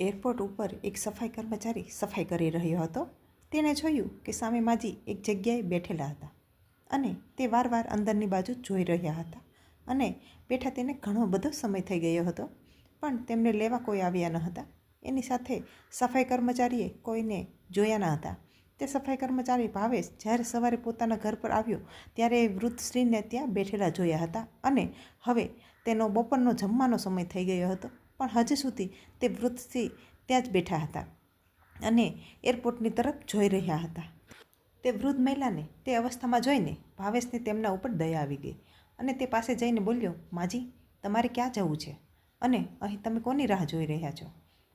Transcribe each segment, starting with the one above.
Airport ઉપર એક સફાઈ કર્મચારી સફાઈ કરી રહ્યો હતો. તેણે જોયું કે સામે માજી એક જગ્યાએ બેઠેલા હતા અને તે વારવાર અંદરની બાજુ જોઈ રહ્યા હતા અને બેઠા તેને ઘણો બધો સમય થઈ ગયો હતો. પણ તેમને લેવા કોઈ આવ્યા ન હતા. એની સાથે સફાઈ કર્મચારીએ કોઈને જોયા ન હતા. તે સફાઈ કર્મચારી ભાવેશ જ્યારે સવારે પોતાના ઘર પર આવ્યો ત્યારે એ વૃદ્ધ સ્ત્રીને ત્યાં બેઠેલા જોયા હતા અને હવે તેનો બપોરનો જમવાનો સમય થઈ ગયો હતો. પણ હજી સુધી તે સ્ત્રી ત્યાં જ બેઠા હતા અને એરપોર્ટની તરફ જોઈ રહ્યા હતા. તે વૃદ્ધ મહિલાને તે અવસ્થામાં જોઈને ભાવેશને તેમના ઉપર દયા આવી ગઈ અને તે પાસે જઈને બોલ્યો, માજી, તમારે ક્યાં જવું છે? અને અહીં તમે કોની રાહ જોઈ રહ્યા છો?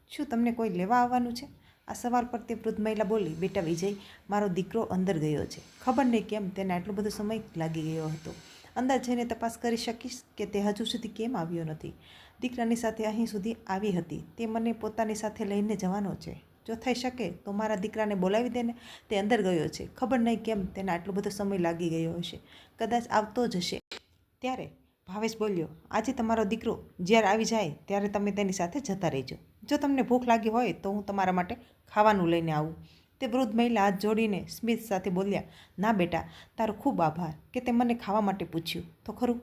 શું તમને કોઈ લેવા આવવાનું છે? આ સવાલ પર તે વૃદ્ધ મહિલા બોલી, બેટા વિજય, મારો દીકરો અંદર ગયો છે. ખબર નહીં કેમ તેને આટલો બધો સમય લાગી ગયો હતો. અંદર જઈને તપાસ કરી શકીશ કે તે હજુ સુધી કેમ આવ્યો નથી. દીકરાની સાથે અહીં સુધી આવી હતી. તે મને પોતાની સાથે લઈને જવાનો છે. જો થઈ શકે તો મારા દીકરાને બોલાવી દેને તે અંદર ગયો છે. ખબર નહીં કેમ તેને આટલો બધો સમય લાગી ગયો હશે. કદાચ આવતો જ હશે. ત્યારે ભાવેશ બોલ્યો, આજે તમારો દીકરો જ્યારે આવી જાય ત્યારે તમે તેની સાથે જતા રહેજો. જો તમને ભૂખ લાગી હોય તો હું તમારા માટે ખાવાનું લઈને આવું. તે વૃદ્ધ મહિલા હાથ જોડીને સ્મિત સાથે બોલ્યા, ના બેટા, તારો ખૂબ આભાર કે તે મને ખાવા માટે પૂછ્યું. તો ખરું?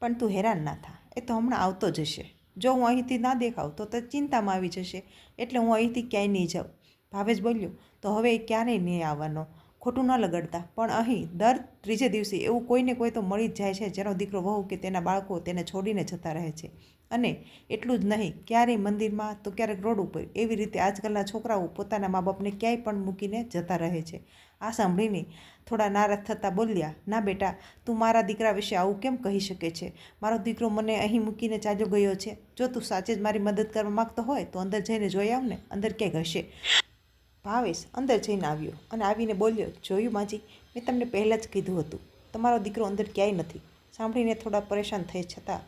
પણ તું હેરાન ના થા. એ તો હમણાં આવતો જ હશે. જો હું અહીંથી ના દેખાવ તો તે ચિંતામાં આવી જશે. એટલે હું અહીંથી ક્યાંય નહીં જાઉં. ભાવેશ બોલ્યો, તો હવે ક્યારેય નહીં આવવાનો? ખોટું ન લગાડતા. પણ અહીં દર ત્રીજે દિવસે એવું કોઈને કોઈ તો મળી જ જાય છે જેનો દીકરો વહુ કે તેના બાળકો તેને છોડીને જતા રહે છે. અને એટલું જ નહીં, ક્યારેય મંદિરમાં તો ક્યારેક રોડ ઉપર એવી રીતે આજકાલના છોકરાઓ પોતાના મા બાપને ક્યાંય પણ મૂકીને જતા રહે છે. આ સાંભળીને થોડા નારાજ થતાં બોલ્યા, ના બેટા, તું મારા દીકરા વિશે આવું કેમ કહી શકે છે? મારો દીકરો મને અહીં મૂકીને ચાલ્યો ગયો છે. જો તું સાચે જ મારી મદદ કરવા માગતો હોય તો અંદર જઈને જોઈ આવ ને અંદર ક્યાંક હશે ભાવેશ અંદર જઈને આવ્યો અને આવીને બોલ્યો, જોયું માજી, મેં તમને પહેલાં જ કીધું હતું. તમારો દીકરો અંદર ક્યાંય નથી. સાંભળીને થોડા પરેશાન થઈ છતાં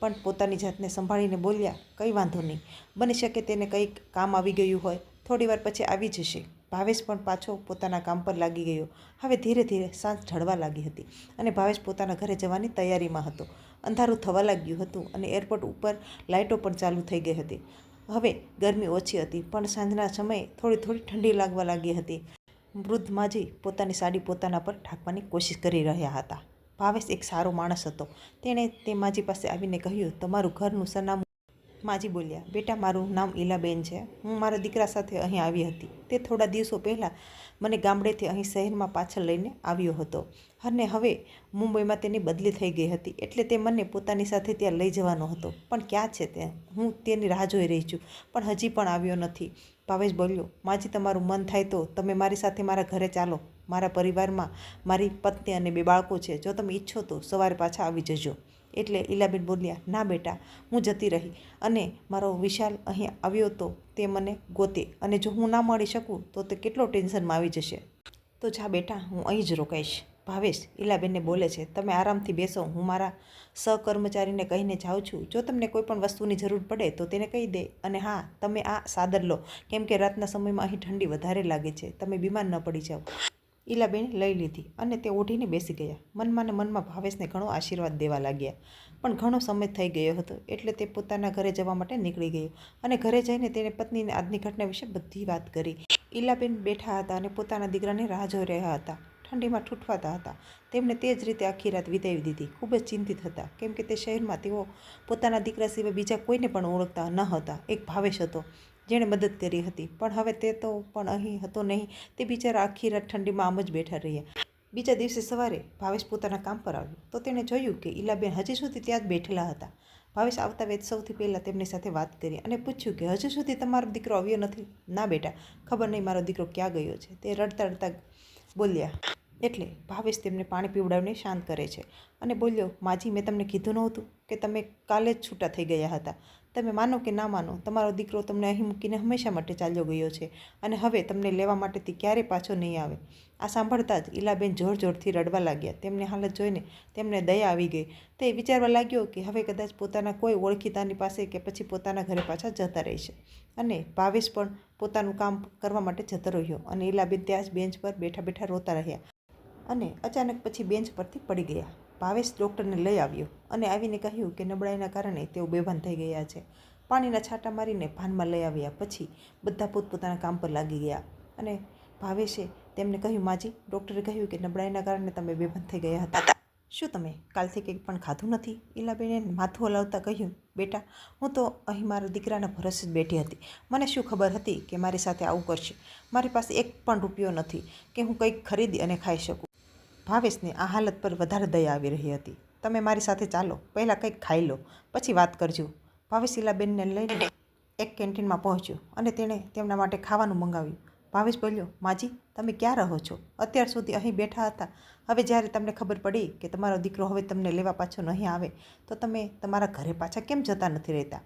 પણ પોતાની જાતને સંભાળીને બોલ્યા, કંઈ વાંધો નહીં. બની શકે તેને કંઈક કામ આવી ગયું હોય થોડીવાર પછી આવી જશે. ભાવેશ પણ પાછો પોતાના કામ પર લાગી ગયો. હવે ધીરે ધીરે સાંજ ઢળવા લાગી હતી અને ભાવેશ પોતાના ઘરે જવાની તૈયારીમાં હતો. અંધારું થવા લાગ્યું હતું અને એરપોર્ટ ઉપર લાઇટો પણ ચાલુ થઈ ગઈ હતી. હવે ગરમી ઓછી હતી, પણ સાંજના સમયે થોડી થોડી ઠંડી લાગવા લાગી હતી. વૃદ્ધ માજી પોતાની સાડી પોતાના પર ઢાંકવાની કોશિશ કરી રહ્યા હતા. ભાવેશ એક સારો માણસ હતો. તેણે તે માજી પાસે આવીને કહ્યું, તમારું ઘરનું સરનામું, માજી બોલ્યા, બેટા, મારું નામ ઈલાબેન છે. હું મારા દીકરા સાથે અહીં આવી હતી. તે થોડા દિવસો પહેલાં મને ગામડેથી અહીં શહેરમાં પાછળ લઈને આવ્યો હતો. અને હવે મુંબઈમાં તેની બદલી થઈ ગઈ હતી. એટલે તે મને પોતાની સાથે ત્યાં લઈ જવાનો હતો. પણ ક્યાં છે તે? હું તેની રાહ જોઈ રહી છું. પણ હજી પણ આવ્યો નથી. ભાવેશ બોલ્યો, માજી, તમારું મન થાય તો તમે મારી સાથે મારા ઘરે ચાલો. મારા પરિવારમાં મારી પત્ની અને બે બાળકો છે. જો તમે ઈચ્છો તો સવારે પાછા આવી જજો. એટલે ઈલાબેન બોલ્યા, ના બેટા, હું જતી રહી. અને મારો વિશાલ અહીં આવ્યો તો તે મને ગોતે અને જો હું ના મળી શકું તો તે કેટલો ટેન્શનમાં આવી જશે. તો જા બેટા, હું અહીં જ રોકાઈશ. ભાવેશ ઈલાબેનને બોલે છે, તમે આરામથી બેસો, હું મારા સહકર્મચારીને કહીને જાઉં છું. જો તમને કોઈ પણ વસ્તુની જરૂર પડે તો તેને કહી દે. અને હા, તમે આ સાદર લો, કેમ કે રાતના સમયમાં અહીં ઠંડી વધારે લાગે છે. તમે બીમાર ન પડી જાઓ. ઈલાબેન લઈ લીધી અને તે ઓઢીને બેસી ગયા. મનમાં ને મનમાં ભાવેશને ઘણો આશીર્વાદ દેવા લાગ્યા. પણ ઘણો સમય થઈ ગયો હતો એટલે તે પોતાના ઘરે જવા માટે નીકળી ગયો અને ઘરે જઈને તેણે પત્નીને આજની ઘટના વિશે બધી વાત કરી. ઈલાબેન બેઠા હતા અને પોતાના દીકરાને રાહ જોઈ રહ્યા હતા. ઠંડીમાં ઠૂઠવાતા હતા. તેમણે તે જ રીતે આખી રાત વિતાવી દીધી. ખૂબ જ ચિંતિત હતા. કેમ કે તે શહેરમાં તેઓ પોતાના દીકરા સિવાય બીજા કોઈને પણ ઓળખતા ન હતા. એક ભાવેશ હતો. જેણે મદદ કરી હતી. પણ હવે તે તો પણ અહીં હતો નહીં. તે બિચારા આખી રાત ઠંડીમાં આમ જ બેઠા રહ્યા. બીજા દિવસે સવારે ભાવેશ પોતાના કામ પર આવ્યો. તો તેણે જોયું કે ઈલાબેન હજી સુધી ત્યાં જ બેઠેલા હતા. ભાવેશ આવતા વેત સૌથી પહેલાં તેમની સાથે વાત કરી અને પૂછ્યું કે હજુ સુધી તમારો દીકરો આવ્યો નથી? ના બેટા, ખબર નહીં મારો દીકરો ક્યાં ગયો છે. તે રડતા રડતા બોલ્યા, એટલે ભાવેશ તેમને પાણી પીવડાવીને શાંત કરે છે. અને બોલ્યો, માજી, મેં તમને કીધું નહોતું કે તમે કાલે જ છૂટા થઈ ગયા હતા. તમે માનો કે ના માનો, તમારો દીકરો તમને અહીં મૂકીને હંમેશા માટે ચાલ્યો ગયો છે અને હવે તમને લેવા માટે તે ક્યારેય પાછો નહીં આવે. આ સાંભળતા જ ઈલાબેન જોર જોરથી રડવા લાગ્યા. તેમની હાલત જોઈને તેમને દયા આવી ગઈ. તે વિચારવા લાગ્યો કે હવે કદાચ પોતાના કોઈ ઓળખીતાની પાસે કે પછી પોતાના ઘરે પાછા જતા રહેશે. અને ભાવેશ પણ પોતાનું કામ કરવા માટે જતો રહ્યો અને ઈલાબેન ત્યાં જ બેન્ચ પર બેઠા બેઠા રોતા રહ્યા. અને અચાનક પછી બેન્ચ પરથી પડી ગયા. ભાવેશ ડૉક્ટરને લઈ આવ્યો અને આવીને કહ્યું કે નબળાઈના કારણે તેઓ બેભાન થઈ ગયા છે. પાણીના છાંટા મારીને ભાનમાં લઈ આવ્યા પછી બધા પોતપોતાના કામ પર લાગી ગયા અને ભાવેશે તેમને કહ્યું, માજી, ડૉક્ટરે કહ્યું કે નબળાઈના કારણે તમે બેભાન થઈ ગયા હતા. શું તમે કાલથી કંઈક પણ ખાધું નથી? ઈલાબેને માથું હલાવતા કહ્યું, બેટા, હું તો અહીં મારા દીકરાના ભરોસે જ બેઠી હતી. મને શું ખબર હતી કે મારી સાથે આવું કરશે? મારી પાસે એક પણ રૂપિયો નથી કે હું કંઈક ખરીદી અને ખાઈ શકું. ભાવેશને આ હાલત પર વધારે દયા આવી રહી હતી. તમે મારી સાથે ચાલો, પહેલાં કંઈક ખાઈ લો, પછી વાત કરજો. ભાવેશ ઈલાબેનને લઈને એક કેન્ટીનમાં પહોંચ્યો અને તેણે તેમના માટે ખાવાનું મંગાવ્યું. ભાવેશ બોલ્યો, માજી, તમે ક્યાં રહો છો? અત્યાર સુધી અહીં બેઠા હતા. હવે જ્યારે તમને ખબર પડી કે તમારો દીકરો હવે તમને લેવા પાછો નહીં આવે, તો તમે તમારા ઘરે પાછા કેમ જતા નથી રહેતા?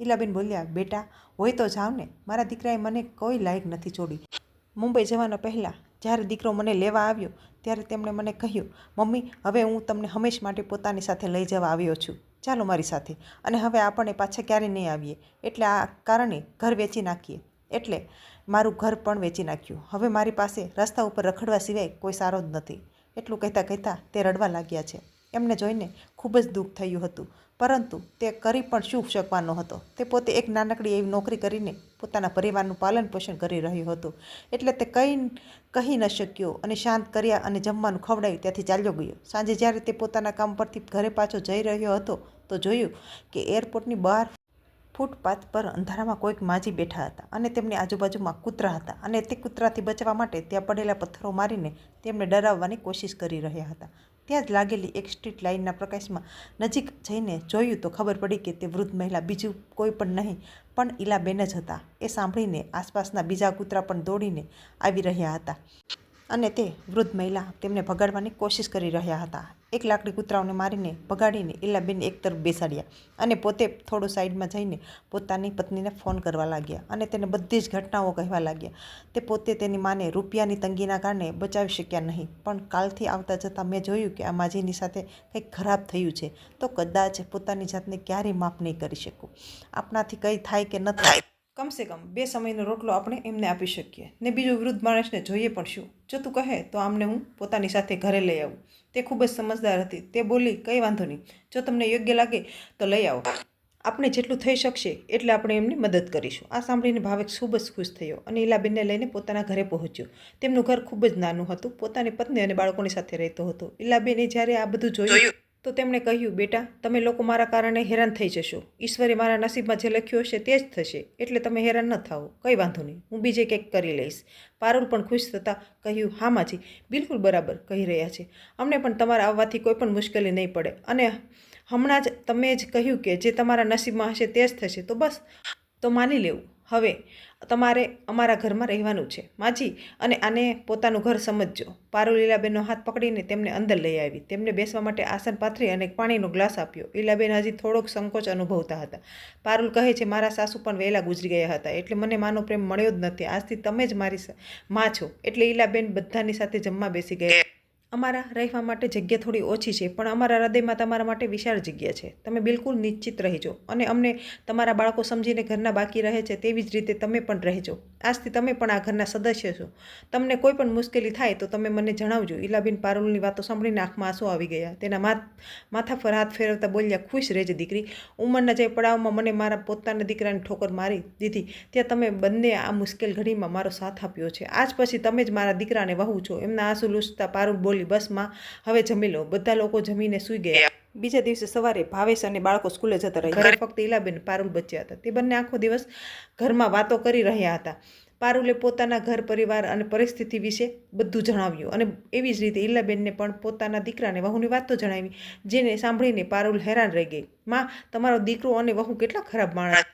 ઈલાબેન બોલ્યા, બેટા, હોય તો જાઓ ને. મારા દીકરાએ મને કોઈ લાયક નથી છોડી. મુંબઈ જવાના પહેલાં જ્યારે દીકરો મને લેવા આવ્યો ત્યારે તેમણે મને કહ્યું, મમ્મી, હવે હું તમને હંમેશ માટે પોતાની સાથે લઈ જવા આવ્યો છું. ચાલો મારી સાથે. અને હવે આપણે પાછા ક્યારેય નહીં આવીએ? એટલે આ કારણે ઘર વેચી નાખીએ. એટલે મારું ઘર પણ વેચી નાખ્યું. હવે મારી પાસે રસ્તા ઉપર રખડવા સિવાય કોઈ સારો જ નથી. એટલું કહેતા કહેતા તે રડવા લાગ્યા છે. એમને જોઈને ખૂબ જ દુઃખ થયું હતું. પરંતુ તે કરી પણ શું શકવાનો હતો? તે પોતે એક નાનકડી એવી નોકરી કરીને પોતાના પરિવારનું પાલન પોષણ કરી રહ્યો હતો. એટલે તે કંઈ કહી ન શક્યો અને શાંત કર્યા અને જમવાનું ખવડાવ્યું, ત્યાંથી ચાલ્યો ગયો. સાંજે જ્યારે તે પોતાના કામ પરથી ઘરે પાછો જઈ રહ્યો હતો, તો જોયું કે એરપોર્ટની બહાર ફૂટપાથ પર અંધારામાં કોઈક માજી બેઠા હતા અને તેમની આજુબાજુમાં કૂતરા હતા અને તે કૂતરાથી બચવા માટે ત્યાં પડેલા પથ્થરો મારીને તેમને ડરાવવાની કોશિશ કરી રહ્યા હતા. ત્યાં જ લાગેલી એક સ્ટ્રીટ લાઇનના પ્રકાશમાં નજીક જઈને જોયું તો ખબર પડી કે તે વૃદ્ધ મહિલા બીજું કોઈ પણ નહીં, પણ ઈલાબેન જ હતા. એ સાંભળીને આસપાસના બીજા કૂતરા પણ દોડીને આવી રહ્યા હતા અને તે વૃદ્ધ મહિલા તેમને ભગાડવાની કોશિશ કરી રહ્યા હતા. એક લાકડી કૂતરાઓને મારીને ભગાડીને ઈલાબેનને એક તરફ બેસાડ્યા અને પોતે થોડું સાઈડમાં જઈને પોતાની પત્નીને ફોન કરવા લાગ્યા અને તેને બધી જ ઘટનાઓ કહેવા લાગ્યા. તે પોતે તેની માને રૂપિયાની તંગીના કારણે બચાવી શક્યા નહીં, પણ કાલથી આવતા જતાં મેં જોયું કે આ માજીની સાથે કંઈક ખરાબ થયું છે, તો કદાચ પોતાની જાતને ક્યારેય માફ નહીં કરી શકું. આપણાથી કંઈ થાય કે ન થાય કમસે કમ બે સમયનો રોટલો આપણે એમને આપી શકીએ. ને બીજું વૃદ્ધ માણસને જોઈએ પણ શું? જો તું કહે તો આમને હું પોતાની સાથે ઘરે લઈ આવું. તે ખૂબ જ સમજદાર હતી. તે બોલી, કંઈ વાંધો નહીં. જો તમને યોગ્ય લાગે તો લઈ આવો. આપણે જેટલું થઈ શકશે એટલે આપણે એમની મદદ કરીશું. આ સાંભળીને ભાવેક ખૂબ જ ખુશ થયો અને ઈલાબેનને લઈને પોતાના ઘરે પહોંચ્યો. તેમનું ઘર ખૂબ જ નાનું હતું. પોતાની પત્ની અને બાળકોની સાથે રહેતો હતો. ઈલાબેને જ્યારે આ બધું જોયું તો તેમણે કહ્યું, બેટા, તમે લોકો મારા કારણે હેરાન થઈ જશો. ઈશ્વરે મારા નસીબમાં જે લખ્યું હશે તે જ થશે. એટલે તમે હેરાન ન થાઓ. કંઈ વાંધો નહીં. હું બીજે કંઈક કરી લઈશ. પારુલ પણ ખુશ થતાં કહ્યું, હા, માજી. બિલકુલ બરાબર કહી રહ્યા છે. અમને પણ તમારા આવવાથી કોઈ પણ મુશ્કેલી નહીં પડે. અને હમણાં જ તમે જ કહ્યું કે જે તમારા નસીબમાં હશે તે જ થશે. તો બસ, તો માની લેવું. હવે તમારે અમારા ઘરમાં રહેવાનું છે, માજી. અને આને પોતાનું ઘર સમજજો. પારુલ લીલાબેનનો હાથ પકડીને તેમને અંદર લઈ આવી. તેમને બેસવા માટે આસન પાથરી અને પાણીનો ગ્લાસ આપ્યો. લીલાબેન હજી થોડોક સંકોચ અનુભવતા હતા. પારુલ કહે છે, મારા સાસુ પણ વહેલા ગુજરી ગયા હતા. એટલે મને માનો પ્રેમ મળ્યો જ નથી. આજથી તમે જ મારી માં છો. એટલે ઈલાબેન બધાની સાથે જમવા બેસી ગયા. અમારા રહેવા માટે જગ્યા થોડી ઓછી છે, પણ અમારા હૃદયમાં તમારા માટે વિશાળ જગ્યા છે. તમે બિલકુલ નિશ્ચિત રહેજો અને અમને તમારા બાળકો સમજીને ઘરના બાકી રહે છે તેવી જ રીતે તમે પણ રહેજો. આજથી તમે પણ આ ઘરના સદસ્ય છો. તમને કોઈ પણ મુશ્કેલી થાય તો તમે મને જણાવજો. ઈલાબેન પારુલની વાતો સાંભળીને આંખમાં આંસુ આવી ગયા. તેના માથા પર હાથ ફેરવતા બોલ્યા, ખુશ રહેજે દીકરી. ઉંમરના જે પડાવમાં મને મારા પોતાના દીકરાની ઠોકર મારી દીધી, ત્યાં તમે બંને આ મુશ્કેલ ઘડીમાં મારો સાથ આપ્યો છે. આજ પછી તમે જ મારા દીકરાને વહુ છો. એમના આંસુ લૂસતા પારુલ બોલી બસમાં હવે જમી લો. બધા લોકો જમીને સૂઈ ગયા. બીજા દિવસે સવારે ભાવેશ અને બાળકો સ્કૂલે જતા રહ્યા. ઘરે ફક્ત ઈલાબેન પારુલ બચ્યા હતા. તે બંને આખો દિવસ ઘરમાં વાતો કરી રહ્યા હતા. પારુલે પોતાના ઘર પરિવાર અને પરિસ્થિતિ વિશે બધું જણાવ્યું અને એવી જ રીતે ઈલાબેનને પણ પોતાના દીકરાને વહુની વાતો જણાવી જેને સાંભળીને પારુલ હેરાન રહી ગઈ. માં તમારો દીકરો અને વહુ કેટલા ખરાબ માણસ.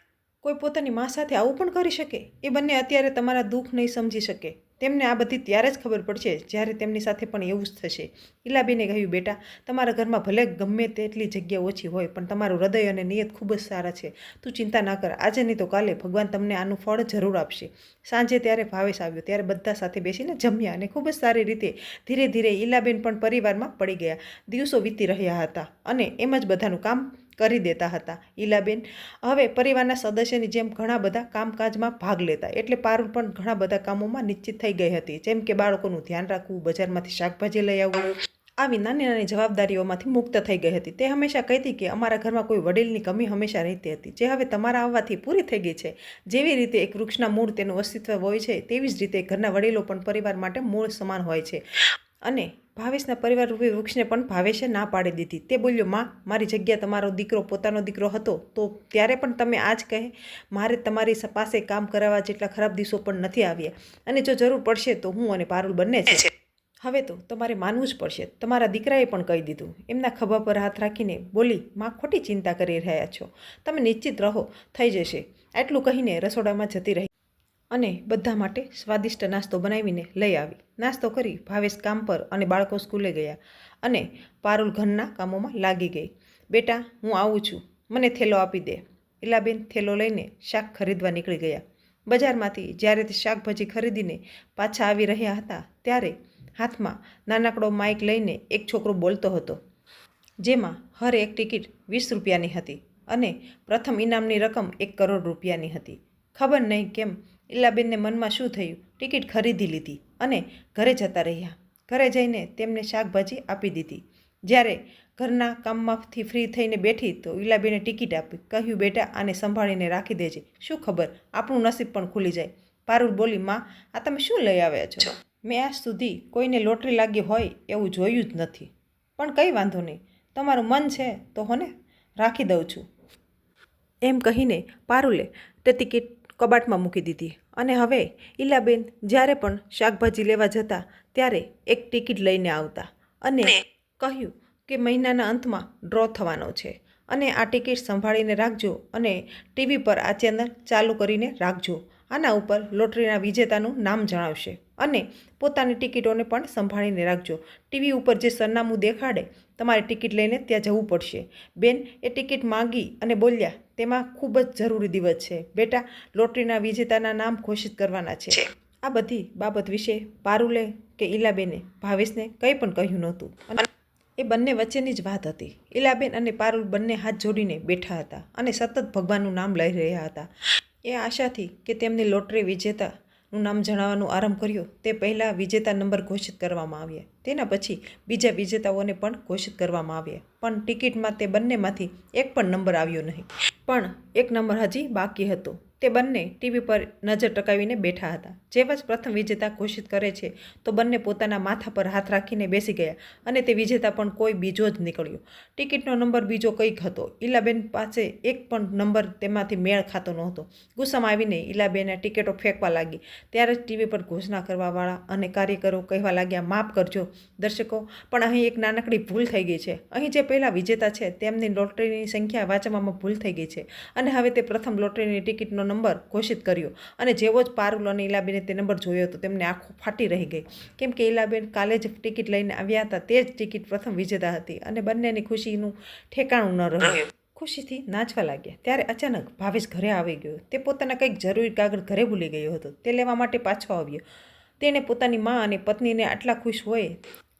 કોઈ પોતાની મા સાથે આવું પણ કરી શકે? એ બંને અત્યારે તમારા દુઃખ નહીં સમજી શકે. તેમને આ બધી ત્યારે જ ખબર પડશે જ્યારે તેમની સાથે પણ એવું જ થશે. ઈલાબેને કહ્યું, બેટા, તમારા ઘરમાં ભલે ગમે તેટલી જગ્યા ઓછી હોય, પણ તમારું હૃદય અને નિયત ખૂબ જ સારા છે. તું ચિંતા ના કર. આજે નહીં તો કાલે ભગવાન તમને આનું ફળ જરૂર આપશે. સાંજે ત્યારે ભાવેશ આવ્યો. ત્યારે બધા સાથે બેસીને જમ્યા અને ખૂબ જ સારી રીતે ધીરે ધીરે ઈલાબેન પણ પરિવારમાં પડી ગયા. દિવસો વીતી રહ્યા હતા અને એમ જ બધાનું કામ કરી દેતા હતા. ઈલાબેન હવે પરિવારના સદસ્યની જેમ ઘણા બધા કામકાજમાં ભાગ લેતા, એટલે પારુલ પણ ઘણા બધા કામોમાં નિશ્ચિત થઈ ગઈ હતી. જેમ કે બાળકોનું ધ્યાન રાખવું, બજારમાંથી શાકભાજી લઈ આવવું, આવી નાની નાની જવાબદારીઓમાંથી મુક્ત થઈ ગઈ હતી. તે હંમેશા કહેતી કે અમારા ઘરમાં કોઈ વડીલની કમી હંમેશા રહેતી હતી. જે હવે તમારા આવવાથી પૂરી થઈ ગઈ છે. જેવી રીતે એક વૃક્ષના મૂળ તેનું અસ્તિત્વ હોય છે, તેવી જ રીતે ઘરના વડીલો પણ પરિવાર માટે મૂળ સમાન હોય છે. અને ભાવેશના પરિવાર રૂપી વૃક્ષને પણ ભાવેશે ના પાડી દીધી. તે બોલ્યો માં મારી જગ્યા તમારો દીકરો પોતાનો દીકરો હતો તો ત્યારે પણ તમે આ જ કહે મારે તમારી પાસે કામ કરાવવા જેટલા ખરાબ દિવસો પણ નથી આવ્યા. અને જો જરૂર પડશે તો હું અને પારુલ બંને છે. હવે તો તમારે માનવું જ પડશે. તમારા દીકરાએ પણ કહી દીધું. એમના ખભા પર હાથ રાખીને બોલી માં ખોટી ચિંતા કરી રહ્યા છો. તમે નિશ્ચિત રહો થઈ જશે. એટલું કહીને રસોડામાં જતી રહી. અને બધા માટે સ્વાદિષ્ટ નાસ્તો બનાવીને લઈ આવી. નાસ્તો કરી ભાવેશ કામ પર અને બાળકો સ્કૂલે ગયા અને પારુલ ઘરના કામોમાં લાગી ગઈ. બેટા, હું આવું છું. મને થેલો આપી દે. ઇલાબેન થેલો લઈને શાક ખરીદવા નીકળી ગયા. બજારમાંથી જ્યારે તે શાકભાજી ખરીદીને પાછા આવી રહ્યા હતા ત્યારે હાથમાં નાનકડો માઇક લઈને એક છોકરો બોલતો હતો, જેમાં હર એક ટિકિટ વીસ રૂપિયાની હતી અને પ્રથમ ઇનામની રકમ એક કરોડ રૂપિયાની હતી. ખબર નહીં કેમ ઇલાબેનને મનમાં શું થયું? ટિકિટ ખરીદી લીધી અને ઘરે જતા રહ્યા. ઘરે જઈને તેમને શાકભાજી આપી દીધી. જ્યારે ઘરના કામમાંથી ફ્રી થઈને બેઠી તો ઇલાબેને ટિકિટ આપી. કહ્યું, બેટા, આને સંભાળીને રાખી દેજે. શું ખબર? આપણું નસીબ પણ ખુલી જાય. પારુલ બોલી, માં, આ તમે શું લઈ આવ્યા છો? મેં આજ સુધી કોઈને લોટરી લાગી હોય એવું જોયું જ નથી. પણ કંઈ વાંધો નહીં. તમારું મન છે તો હોને? રાખી દઉં છું. એમ કહીને પારુલે તે ટિકિટ કબાટમાં મૂકી દીધી. અને હવે ઈલાબેન જ્યારે પણ શાકભાજી લેવા જતા ત્યારે એક ટિકિટ લઈને આવતા અને કહ્યું કે મહિનાના અંતમાં ડ્રો થવાનો છે. અને આ ટિકિટ સંભાળીને રાખજો અને ટીવી પર આ ચેનલ ચાલુ કરીને રાખજો. આના ઉપર લોટરીના વિજેતાનું નામ જણાવશે. અને પોતાની ટિકિટોને પણ સંભાળીને રાખજો. ટીવી ઉપર જે સરનામું દેખાડે તમારે ટિકિટ લઈને ત્યાં જવું પડશે. બેન એ ટિકિટ માંગી અને બોલ્યા તેમાં ખૂબ જ જરૂરી દિવસ છે. બેટા લોટરીના વિજેતાના નામ ઘોષિત કરવાના છે. આ બધી બાબત વિશે પારુલે કે ઈલાબેને ભાવેશને કંઈ પણ કહ્યું નહોતું. અને એ બંને વચ્ચેની જ વાત હતી. ઈલાબેન અને પારુલ બંને હાથ જોડીને બેઠા હતા અને સતત ભગવાનનું નામ લઈ રહ્યા હતા. એ આશાથી કે તેમની લોટરી વિજેતાનું નામ જણાવવાનું આરંભ કર્યો. તે પહેલાં વિજેતા નંબર ઘોષિત કરવામાં આવ્યા. તેના પછી બીજા વિજેતાઓને પણ ઘોષિત કરવામાં આવ્યા. પણ ટિકિટમાં તે બંનેમાંથી એક પણ નંબર આવ્યો નહીં. પણ એક નંબર હજી બાકી હતો. તે બંને ટીવી પર નજર ટકાવીને બેઠા હતા. જેવા જ પ્રથમ વિજેતા ઘોષિત કરે છે, તો બંને પોતાના માથા પર હાથ રાખીને બેસી ગયા અને તે વિજેતા પણ કોઈ બીજો જ નીકળ્યો. ટિકિટનો નંબર બીજો કંઈક હતો. ઈલાબેન પાસે એક પણ નંબર તેમાંથી મેળ ખાતો નહોતો. ગુસ્સામાં આવીને ઈલાબેને ટિકિટો ફેંકવા લાગી. ત્યારે જ ટીવી પર ઘોષણા કરવાવાળા અને કાર્યકરો કહેવા લાગ્યા, માફ કરજો, દર્શકો, પણ અહીં એક નાનકડી ભૂલ થઈ ગઈ છે. અહીં જે પહેલાં વિજેતા છે, તેમની લોટરીની સંખ્યા વાંચવામાં ભૂલ થઈ ગઈ છે. અને હવે તે પ્રથમ લોટરીની ટિકિટનો નંબર ઘોષિત કર્યો અને જેવો જ પારુલ અને ઈલાબેને તે નંબર જોયો હતો તેમને આંખો ફાટી રહી ગઈ. કેમ કે ઈલાબેન કાલે જ ટિકિટ લઈને આવ્યા હતા તે જ ટિકિટ પ્રથમ વિજેતા હતી અને બંનેની ખુશીનું ઠેકાણું ન રહ્યું. ખુશીથી નાચવા લાગ્યા. ત્યારે અચાનક ભાવેશ ઘરે આવી ગયો. તે પોતાના કંઈક જરૂરી કાગળ ઘરે ભૂલી ગયો હતો. તે લેવા માટે પાછો આવ્યો. તેણે પોતાની મા અને પત્નીને આટલા ખુશ હોય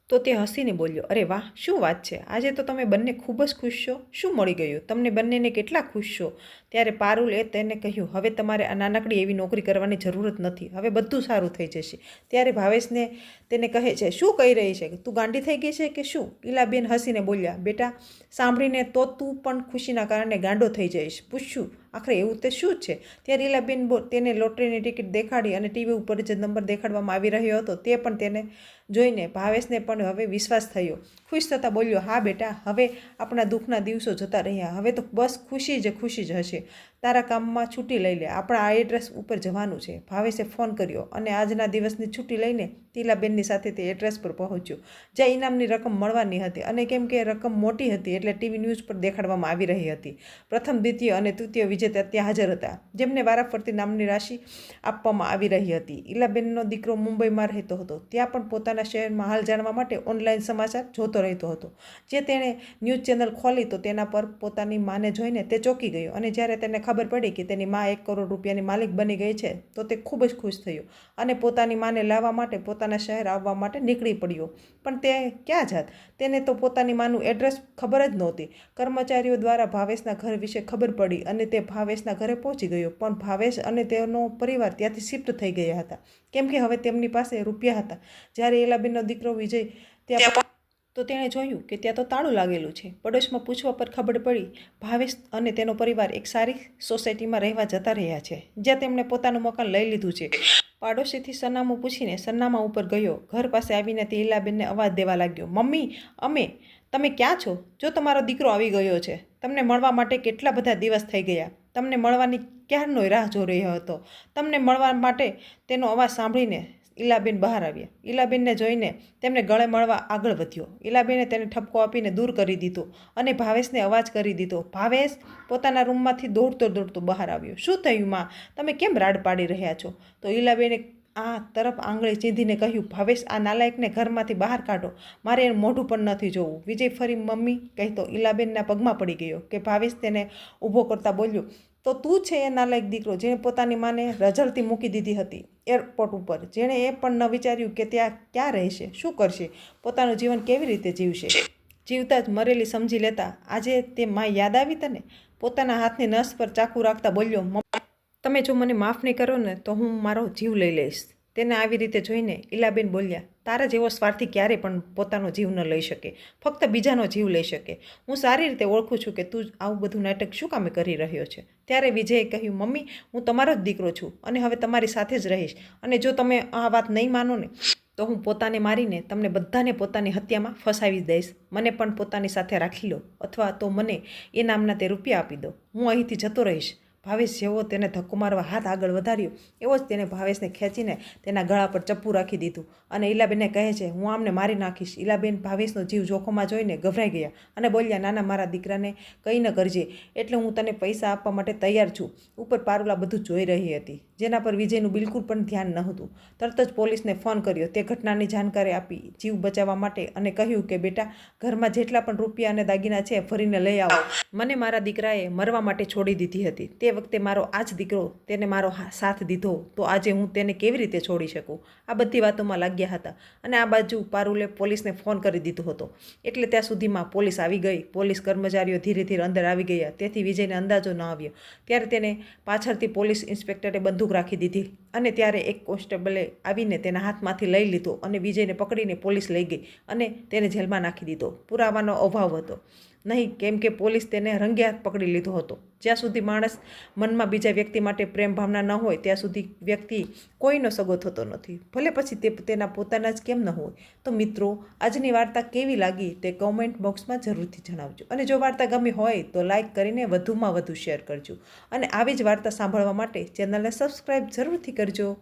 તો તે હસીને બોલ્યો, અરે વાહ, શું વાત છે? આજે તો તમે બંને ખૂબ જ ખુશ છો. શું મળી ગયું? તમને બંનેને કેટલા ખુશ છો? ત્યારે પારુલે તેને કહ્યું, હવે તમારે આ નાનકડી એવી નોકરી કરવાની જરૂરત નથી. હવે બધું સારું થઈ જશે. ત્યારે ભાવેશને તેને કહે છે, શું કહી રહી છે? તું ગાંડી થઈ ગઈ છે કે શું? ઈલાબેન હસીને બોલ્યા, બેટા, સાંભળીને તો તું પણ ખુશીના કારણે ગાંડો થઈ જઈશ. પૂછ્યું આખરે એવું તે શું છે? ત્યાં રીલાબેન તેને લોટરીની ટિકિટ દેખાડી અને ટીવી ઉપર જે નંબર દેખાડવામાં આવી રહ્યો હતો. તે પણ તેને જોઈને ભાવેશને પણ હવે વિશ્વાસ થયો. ખુશ થતાં બોલ્યો, હા બેટા, હવે આપણા દુઃખના દિવસો જતા રહ્યા. હવે તો બસ ખુશી જ ખુશી જ હશે. તારા કામમાં છૂટી લઈ લે. આપણા આ એડ્રેસ ઉપર જવાનું છે. ભાવેશે ફોન કર્યો અને આજના દિવસની છૂટી લઈને તીલાબેનની સાથે તે એડ્રેસ પર પહોંચ્યો, જ્યાં ઇનામની રકમ મળવાની હતી અને કેમ કે રકમ મોટી હતી એટલે ટીવી ન્યૂઝ પર દેખાડવામાં આવી રહી હતી. પ્રથમ, દ્વિતીય અને તૃતીય વિજેતા ત્યાં હાજર હતા, જેમને વારાફરતી નામની રાશિ આપવામાં આવી રહી હતી. ઇલાબેનનો દીકરો મુંબઈમાં રહેતો હતો. ત્યાં પણ પોતાના શહેરમાં હાલ જાણવા માટે ઓનલાઈન સમાચાર જોતો રહેતો હતો. જે તેણે ન્યૂઝ ચેનલ ખોલી તો તેના પર પોતાની માને જોઈને તે ચોંકી ગયો અને જ્યારે તેને ખબર પડી કે તેની મા એક કરોડ રૂપિયાની માલિક બની ગઈ છે, તો તે ખૂબ જ ખુશ થયો અને પોતાની માને લાવવા માટે પોતાના શહેર આવવા માટે નીકળી પડ્યો. પણ તે ક્યાં જાત? તેને તો પોતાની માનું એડ્રેસ ખબર જ નહોતી. કર્મચારીઓ દ્વારા ભાવેશના ઘર વિશે ખબર પડી અને તે ભાવેશના ઘરે પહોંચી ગયો. પણ ભાવેશ અને તેનો પરિવાર ત્યાંથી શિફ્ટ થઈ ગયા હતા. કેમ કે હવે તેમની પાસે રૂપિયા હતા. જ્યારે એલાબેનનો દીકરો વિજય ત્યાં તો તેણે જોયું કે ત્યાં તો તાળું લાગેલું છે. પડોશમાં પૂછવા પર ખબર પડી, ભાવેશ અને તેનો પરિવાર એક સારી સોસાયટીમાં રહેવા જતા રહ્યા છે, જ્યાં તેમણે પોતાનું મકાન લઈ લીધું છે. પાડોશીથી સરનામું પૂછીને સરનામા ઉપર ગયો. ઘર પાસે આવીને તે ઈલાબેનને અવાજ દેવા લાગ્યો, મમ્મી, અમે, તમે ક્યાં છો? જો તમારો દીકરો આવી ગયો છે, તમને મળવા માટે કેટલા બધા દિવસ થઈ ગયા? તમને મળવાની ક્યારનો રાહ જોઈ રહ્યો હતો? તમને મળવા માટે તેનો અવાજ સાંભળીને ઈલાબેન બહાર આવ્યા. ઈલાબેનને જોઈને તેમને ગળે મળવા આગળ વધ્યો. ઈલાબેને તેને ઠપકો આપીને દૂર કરી દીધો અને ભાવેશને અવાજ કરી દીધો, ભાવેશ, પોતાના રૂમમાંથી દોડતો દોડતો બહાર આવ્યો. શું થયું, માં? તમે કેમ રાડ પાડી રહ્યા છો? તો ઈલાબેને આ તરફ આંગળી ચીંધીને કહ્યું, ભાવેશ, આ નાલાયકને ઘરમાંથી બહાર કાઢો. મારે એનું મોઢું પણ નથી જોવું. વિજય ફરી મમ્મી કહેતો, ઈલાબેનના પગમાં પડી ગયો કે ભાવેશ તેને ઊભો કરતા બોલ્યો તો તું છે એ નાલાયક દીકરો જેણે પોતાની માને રઝળતી મૂકી દીધી હતી એરપોર્ટ ઉપર. જેણે એ પણ ન વિચાર્યું કે ત્યાં ક્યાં રહેશે, શું કરશે, પોતાનું જીવન કેવી રીતે જીવશે. જીવતા જ મરેલી સમજી લેતા, આજે તે માં યાદ આવી તને? પોતાના હાથની નસ પર ચાકુ રાખતા બોલ્યો તમે જો મને માફ નહીં કરો ને, તો હું મારો જીવ લઈ લઈશ. તેને આવી રીતે જોઈને ઈલાબેન બોલ્યા તારા જેવો સ્વાર્થી ક્યારે પણ પોતાનો જીવ ન લઈ શકે, ફક્ત બીજાનો જીવ લઈ શકે. હું સારી રીતે ઓળખું છું કે તું આવું બધું નાટક શું કામે કરી રહ્યો છે? ત્યારે વિજયે કહ્યું, મમ્મી, હું તમારો જ દીકરો છું અને હવે તમારી સાથે જ રહીશ. અને જો તમે આ વાત નહીં માનો ને, તો હું પોતાને મારીને તમને બધાને પોતાની હત્યામાં ફસાવી દઈશ. મને પણ પોતાની સાથે રાખી લો અથવા તો મને એ નામના તે રૂપિયા આપી દો. હું અહીંથી જતો રહીશ. ભાવેશ જેવો તેને ધક્કો મારવા હાથ આગળ વધાર્યો. એવો જ તેને ભાવેશને ખેંચીને તેના ગળા પર ચપ્પુ રાખી દીધું અને ઈલાબેનને કહે છે, હું આમને મારી નાખીશ. ઈલાબેન ભાવેશનો જીવ જોખમમાં જોઈને ગભરાઈ ગયા અને બોલ્યા, નાના, મારા દીકરાને કંઈ ન કરજે, એટલે હું તને પૈસા આપવા માટે તૈયાર છું. ઉપર પારુલા બધું જોઈ રહી હતી, જેના પર વિજયનું બિલકુલ પણ ધ્યાન નહોતું. તરત જ પોલીસને ફોન કર્યો, તે ઘટનાની જાણકારી આપી જીવ બચાવવા માટે અને કહ્યું કે, બેટા, ઘરમાં જેટલા પણ રૂપિયા અને દાગીના છે, ફરીને લઈ આવો. મને મારા દીકરાએ મરવા માટે છોડી દીધી હતી. તે વખતે મારો આ જ દીકરો તેને મારો સાથ દીધો, તો આજે હું તેને કેવી રીતે છોડી શકું? આ બધી વાતોમાં લાગ્યા હતા અને આ બાજુ પારુલે પોલીસને ફોન કરી દીધો હતો. એટલે ત્યાં સુધીમાં પોલીસ આવી ગઈ. પોલીસ કર્મચારીઓ ધીરે ધીરે અંદર આવી ગયા. તેથી વિજયને અંદાજો ન આવ્યો. ત્યારે તેને પાછળથી પોલીસ ઇન્સ્પેક્ટરે બંદૂક રાખી દીધી અને ત્યારે એક કોન્સ્ટેબલે આવીને તેના હાથમાંથી લઈ લીધો અને વિજયને પકડીને પોલીસ લઈ ગઈ અને તેને જેલમાં નાખી દીધો. પુરાવાનો અભાવ હતો. નહીં, કેમ કે પોલીસ તેને રંગે હાથ પકડી લીધો હતો. જ્યાં સુધી માણસ મનમાં બીજા વ્યક્તિ માટે પ્રેમ ભાવના ન હોય, ત્યાં સુધી વ્યક્તિ કોઈનો સગો થતો નથી. ભલે પછી તે તેના પોતાના જ કેમ ન હોય. તો મિત્રો, આજની વાર્તા કેવી લાગી તે કોમેન્ટ બોક્સમાં જરૂરથી જણાવજો. અને જો વાર્તા ગમી હોય તો લાઇક કરીને વધુમાં વધુ શેર કરજો. અને આવી જ વાર્તા સાંભળવા માટે ચેનલને સબસ્ક્રાઈબ જરૂરથી કરજો.